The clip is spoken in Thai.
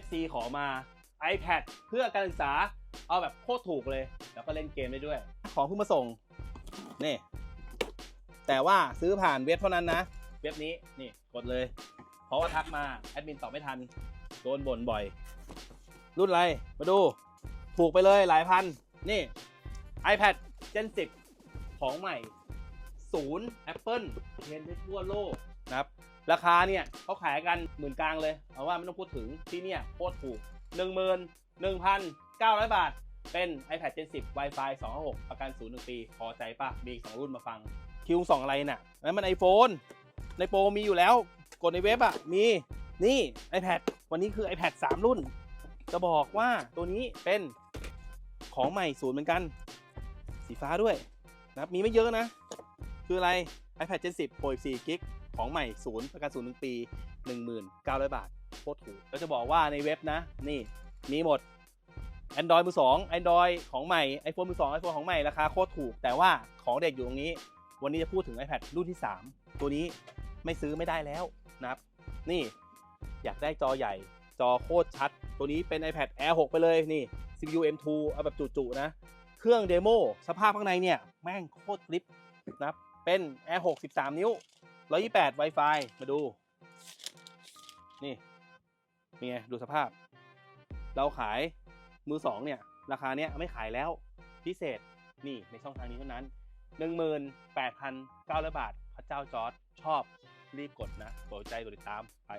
FC ขอมา iPad เพื่อการศึกษาเอาแบบโคตรถูกเลย แล้วก็เล่นเกมได้ด้วย ของเพิ่งมาส่ง นี่ แต่ว่าซื้อผ่านเว็บเท่านั้นนะ เว็บนี้นี่กดเลย เพราะว่าทักมา แอดมินตอบไม่ทัน โดนบ่นบ่อย รุ่นอะไร มาดู ถูกไปเลยหลายพัน นี่ iPad Gen 10 ของใหม่ ศูนย์ Apple เทรนได้ทั่วโลกนะครับ ราคาเนี่ยเขาขายกันหมื่นกลางเลยเอาว่าไม่ต้องพูดถึงที่เนี่ยโคตรถูก 1 1 9 0 0 บาท เป็น iPad Gen 10 Wi-Fi 256 ประกันศูนย์หนึ่งปี พอใจปะมีอีกสองรุ่นมาฟังคิวสองอะไรน่ะนั่นมัน iPhone ในโปรมีอยู่แล้ว กดในเว็บอะมีนี่ iPad วันนี้คือ iPad 3 รุ่น จะบอกว่าตัวนี้เป็นของใหม่ศูนย์เหมือนกัน สีฟ้าด้วยนะครับมีไม่เยอะนะ คืออะไร iPad Gen 10 Pro 14 g b ของใหม่ศูนย์ประกันศูนย์หนึ่งปี 1,900 บาทโคตรถูกแล้วจะบอกว่าในเว็บนะ นี่มีหมด Android มือ2 Android ของใหม่ iPhone มือ2 iPhone ของใหม่ ราคาโคตรถูก แต่ว่าของเด็กอยู่ตรงนี้ วันนี้จะพูดถึง iPad รุ่นที่ 3 ตัวนี้ไม่ซื้อไม่ได้แล้วนะครับ นี่อยากได้จอใหญ่จอโคตรชัด ตัวนี้เป็น iPad Air 6 ไปเลยนี่ CPU M2 เอาแบบจุๆนะ เครื่องเดโมสภาพข้างในเนี่ย แม่งโคตรคลิปนะครับ เป็น Air 6 13 นิ้ว 128 Wi-Fi มาดู นี่มีไงดูสภาพ เราขายมือสองเนี่ย ราคาเนี้ยไม่ขายแล้วพิเศษนี่ในช่องทางนี้เท่านั้น 18,900 บาท พระเจ้าจอร์ดชอบรีบกดนะกดใจกดติดตามไป